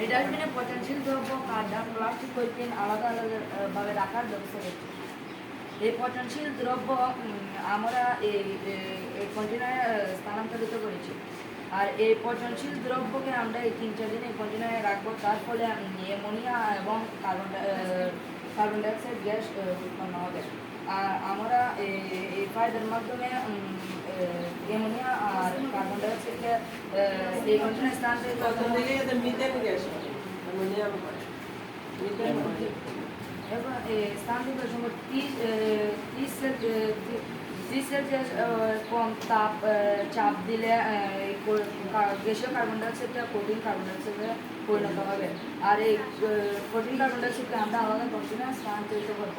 এই ডাস্টবিনে পচনশীল দ্রব্য কাদা প্লাস্টিক পলিথিন আলাদা আলাদা রাখার ব্যবস্থা করছি। এই পচনশীল দ্রব্য আমরা এই কন্টেনারে স্থানান্তরিত করেছি। আর এই পচনশীল দ্রব্যকে আমরা এই তিন, চার দিন এই কন্টেনারে রাখব। তার ফলে অ্যামোনিয়া এবং কার্বন কার্বন ডাইঅক্সাইড গ্যাস উৎপন্ন হবে। আমরা এই- ফায়দার মাধ্যমে অ্যামোনিয়া আর কার্বন ডাইঅক্সাইডকে এই প্রথম দিকে এদের মিথেন গ্যাস সময় ত্রিশ কম তাপ চাপ দিলে গ্যাসীয় কার্বন ডাইঅক্সাইডটা কঠিন কার্বন ডাইঅক্সাইডে পরিণত হবে। আর এই কঠিন কার্বন ডাইঅক্সাইডকে আমরা আলাদা কন্টেনার স্থানান্তরিত করব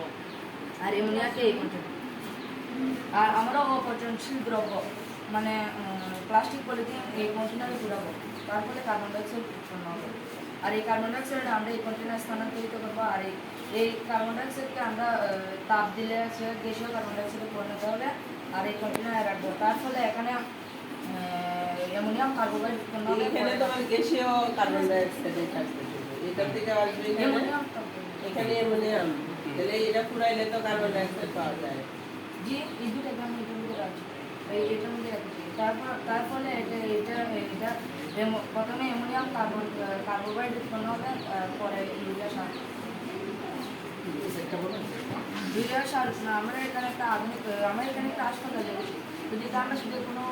আর এমনিয়াকে এই কন্টেনার আর আমরা অপচনশীল দ্রব্য মানে প্লাস্টিক পলিথিন এই কন্টেনারে ঘুরাবো। তার ফলে কার্বন ডাইঅক্সাইড উৎপন্ন হবে। আর এই কার্বন ডাইঅক্সাইড আমরা এই কন্টেনার স্থানান্তরিত করব। আর এই এই কার্বন ডাইঅক্সাইডকে আমরা তাপ দিলে সে গ্যাসীয় কার্বন ডাইঅক্সাইডে পরিণত হবে। আর এই কন্টেনারে রাখব। তার ফলে এখানে অ্যামোনিয়াম কার্বোহাইড্রেট উৎপন্ন হবে। এখানে তোমার গ্যাসীয় কার্বন ডাইঅক্সাইড এটার থেকে আসবে এখানে অ্যামোনিয়াম। তাহলে এটা পুরাইলে তো কার্বন ডাইঅক্সাইড পাওয়া যায়। জি এই দুটাকে আমি এটার মধ্যে রাখছি। এই এটার মধ্যে রাখছি। তারপর তার ফলে এটা এটা এটা প্রথমে অ্যামোনিয়াম কার্বন কার্বোহাইড্রেট উৎপন্ন হবে পরে ইউরিয়া সার। ইউরিয়া সার না, আমরা এখানে একটা আধুনিক আমরা এখানে একটা হাসপাতাল যদি কারণ শুধু কোনো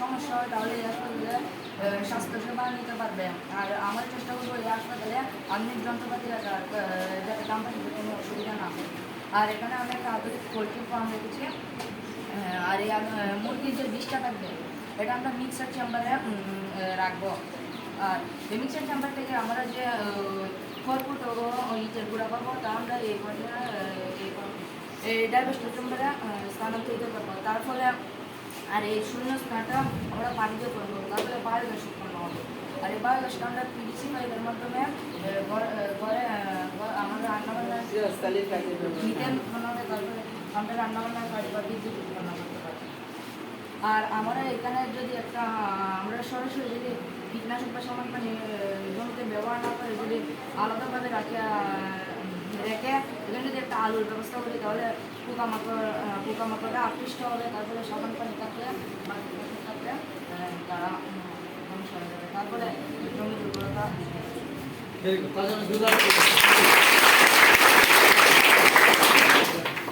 সমস্যা হয় তাহলে এই হাসপাতালে স্বাস্থ্যসেবা নিতে পারবে। আর আমরা চেষ্টা করব এই হাসপাতালে আধুনিক যন্ত্রপাতি রাখার আহ, যাতে কোম্পানিতে কোনো অসুবিধা না হয়। আর এখানে আমরা একটা আধুনিক পোলট্রি ফার্ম রেখেছি। আর এই মুরগির যে বিষটা থাকবে এটা আমরা মিক্সার চেম্বারে রাখব। আর এই মিক্সার চেম্বার থেকে আমরা যে খড়কুট ইটের গুঁড়া পাবো তা আমরা এই কন্টেনার এই ডাইভার্সিটি চেম্বারে স্থানান্তরিত করব। তার ফলে আর এই শূন্য স্থানটা আমরা পানিতে করব তারপরে বায়োগ্যাস উৎপন্ন বায়োগ্যাসটা আমরা পিভিসি পাইপের মাধ্যমে ঘরে আমাদের রান্নাবান্না কাজে মিথেন উৎপন্ন আমরা রান্নাবান্নার কাজ বা বিদ্যুৎ উৎপন্ন করতে পারি আর আমরা এখানে যদি একটা আমরা সরাসরি যদি কীটনাশক বা সামান পানি জমিতে ব্যবহার না করে যদি আলাদাভাবে রাখে রেখে এখানে যদি একটা আলুর ব্যবস্থা করি তাহলে পোকামাকড় আহ, পোকামাকড়রা আকৃষ্ট হবে তারপরে সাবান পানি থাকলে থাকলে তারা ধ্বংস হয়ে যাবে। তারপরে Thank you.